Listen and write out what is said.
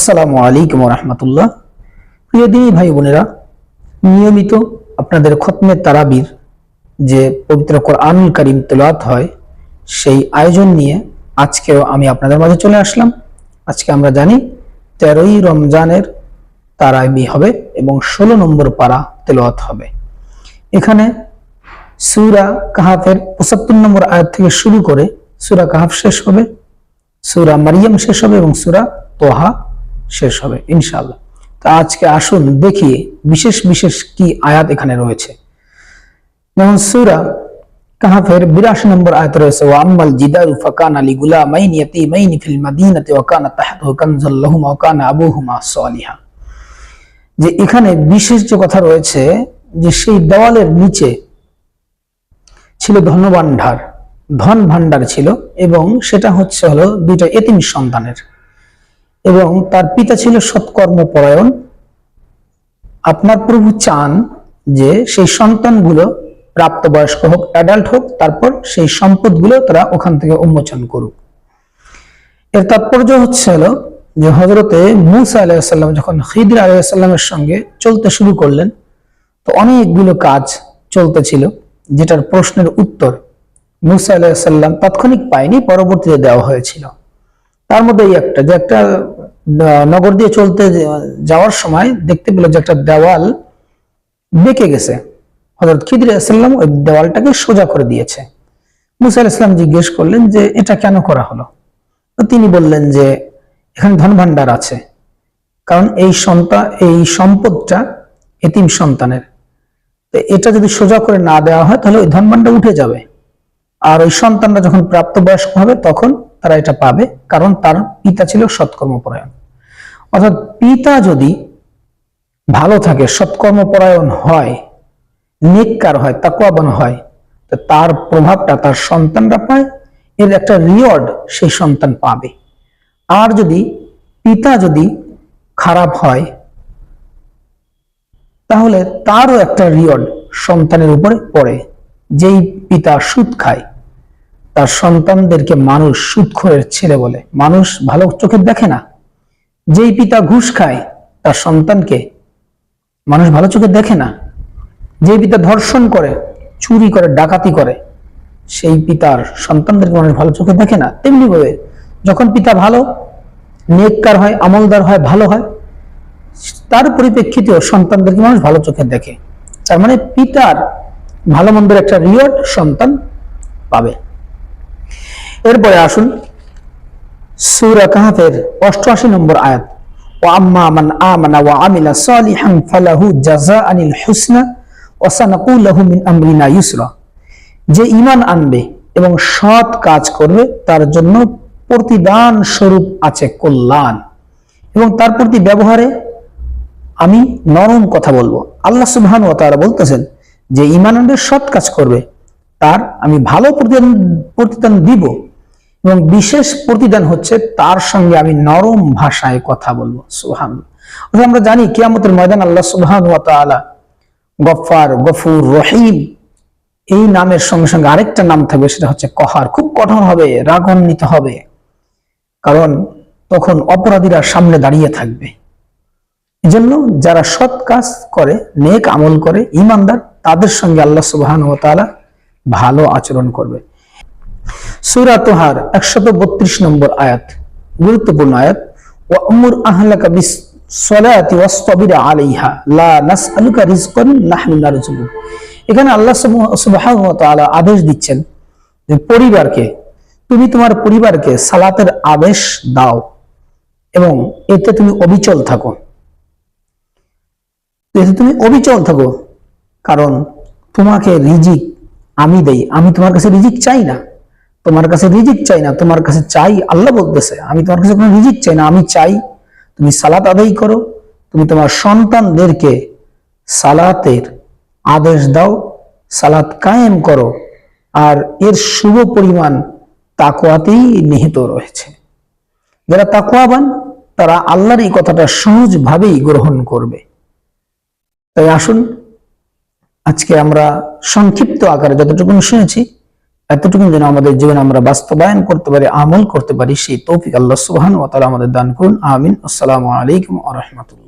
আসসালামু আলাইকুম রহমতুল্লাহ। প্রিয় দিনী ভাই বোনেরা, নিয়মিত আপনাদের খতমে তারাবির যে পবিত্র কোরআনুল করিম তেলাওয়াত হয়, সেই আয়োজন নিয়ে আজকেও আমি আপনাদের মাঝে চলে আসলাম। আজকে আমরা জানি তেরোই রমজানের তারাবি হবে এবং ষোলো নম্বর পারা তেলাওয়াত হবে। এখানে সুরা কাহাফের পঁচাত্তর নম্বর আয়াত থেকে শুরু করে সুরা কাহাফ শেষ হবে, সুরা মারিয়াম শেষ হবে এবং সুরা তোহা শেষ হবে, ইনশাআল্লাহ। তা আজকে আসুন, দেখি বিশেষ বিশেষ কি আয়াত এখানে রয়েছে। যেমন সুরা কাহাফের বিরাশি নম্বর আয়াত রয়েছে, ওয়া আম্মাল ফাকান আলী ইয়াতীমাইন ফিল মাদিনাতি আবুহুমা সালিহা। যে এখানে বিশেষ যে কথা রয়েছে, যে সেই দেওয়ালের নিচে ছিল ধনভাণ্ডার ধন ভাণ্ডার ছিল এবং সেটা হচ্ছে হলো দুইটা এতিম সন্তানের। এবং তার পিতা ছিল সৎকর্মপরায়ণ। আপনার প্রভু চান যে সেই সন্তানগুলো প্রাপ্তবয়স্ক হোক অ্যাডাল্ট হোক, তারপর সেই সম্পদগুলো তারা ওখান থেকে উন্মোচন করুক। এর তাৎপর্য হচ্ছে হলো যে হজরতে মুসা আলাইসাল্লাম যখন খিদির আলাইসাল্লামের সঙ্গে চলতে শুরু করলেন, তো অনেকগুলো কাজ চলতেছিল, যেটার প্রশ্নের উত্তর মুসা আলাইসাল্লাম তাৎক্ষণিক পায়নি, পরবর্তীতে দেওয়া হয়েছিল। তার মধ্যে এই একটা, যে একটা নগর দিয়ে চলতে যাওয়ার সময় দেখতে পেল যে একটা দেওয়াল বেঁকে গেছে। হজরত খিদির আলাইসাল্লাম ওই দেওয়ালটাকে সোজা করে দিয়েছে। মুসা আলাইসাল্লাম জিজ্ঞেস করলেন যে, এটা কেন করা হলো? তিনি বললেন যে, এখানে ধন ভাণ্ডার আছে। কারণ এই সন্তান এই সম্পদটা এতিম সন্তানের। এটা যদি সোজা করে না দেওয়া হয়, তাহলে ওই ধন ভাণ্ডার উঠে যাবে। আর ওই সন্তানরা যখন প্রাপ্তবয়স্ক হবে, তখন তারা এটা পাবে, কারণ তার পিতা ছিল সৎকর্মপরায়ণ। অর্থাৎ পিতা যদি ভালো থাকে, সৎকর্মপরায়ণ হয়, নেককার হয় তাকুয়াবান হয় তার প্রভাবটা তার সন্তানরা পায়, এর একটা রিওয়ার্ড সেই সন্তান পাবে। আর যদি পিতা যদি খারাপ হয়, তাহলে তারও একটা রিওয়ার্ড সন্তানের উপরে পড়ে, যেই পিতা সুদ খায়। তার সন্তানদেরকে মানুষ সুদখোরের ছেলে বলে। মানুষ ভালো চোখে দেখে না। যেই পিতা ঘুষ খায়, তার সন্তানকে মানুষ ভালো চোখে দেখে না। যে পিতা ধর্ষণ করে, চুরি করে, ডাকাতি করে, সেই পিতার সন্তানদেরকে মানুষ ভালো চোখে দেখে না। তেমনি ভাবে যখন পিতা ভালো, নেককার হয়, আমলদার হয়, ভালো হয়, তার পরিপ্রেক্ষিতেও সন্তানদেরকে মানুষ ভালো চোখে দেখে। তার মানে পিতার ভালো মন্দের একটা রিওয়ার্ড সন্তান পাবে। এরপরে আসুন, সূরা কাহাফের অষ্টআশি নম্বর আয়াত। যে আনবে এবং সৎ কাজ করবে, তার জন্য প্রতিদান স্বরূপ আছে কল্যাণ। এবং তার প্রতি ব্যবহারে আমি নরম কথা বলব। আল্লাহ সুবহান ও তারা বলতেছেন যে, ঈমান আনবে, সৎ কাজ করবে, তার আমি ভালো প্রতিদান প্রতিদান দিব। এবং বিশেষ প্রতিদান হচ্ছে তার সঙ্গে আমি নরম ভাষায় কথা বলব সুহান আমরা জানি কিয়ামতের ময়দান আল্লাহ তাআলা গফফার, গফুর, রহিম এই নামের সঙ্গে সঙ্গে আরেকটা নাম থাকবে, সেটা হচ্ছে কহার। খুব কঠোর হবে, রাগান্বিত হবে। কারণ তখন অপরাধীরা সামনে দাঁড়িয়ে থাকবে। এজন্য যারা সৎ কাজ করে, নেক আমল করে, ইমানদার, তাদের সঙ্গে আল্লাহ তাআলা ভালো আচরণ করবে। সূরা তোহার একশত বত্রিশ নম্বর আয়াত, গুরুত্বপূর্ণ আয়াত ও আমুর আহলাকা বিস সলাতি ওয়াসতাবির আলাইহা, লা নাসআলুকা রিজকান নাহনু নারজুকুক এখানে আল্লাহ সুবহানাহু ওয়া আদেশ দিচ্ছেন পরিবারকে, তুমি তোমার পরিবারকে সালাতের আদেশ দাও এবং এতে তুমি অবিচল থাকো। এতে তুমি অবিচল থাকো কারণ তোমাকে রিজিক আমি দেই, আমি তোমার কাছে রিজিক চাই না। তোমার কাছে রিজিক চাই না, তোমার কাছে চাই, আল্লাহ বলতেছে, আমি তোমার কাছে কোনো রিজিক চাই না, আমি চাই তুমি সালাত আদায় করো, তুমি তোমার সন্তানদেরকে সালাতের আদেশ দাও, সালাত কায়েম করো, আর এর শুভ পরিমাণ তাকোয়াতেই নিহিত রয়েছে। যারা তাকোয়াবান তারা আল্লাহর এই কথাটা সহজভাবেই গ্রহণ করবে। তাই আসুন, আজকে আমরা সংক্ষিপ্ত আকারে যতটুকু শুনেছি এতটুকু যেন আমাদের জীবনে আমরা বাস্তবায়ন করতে পারি, আমল করতে পারি, সেই তৌফিক আল্লাহ সুবহান ও তালা আমাদের দান করুন। আমিন। আসসালামু আলাইকুম আহমতুল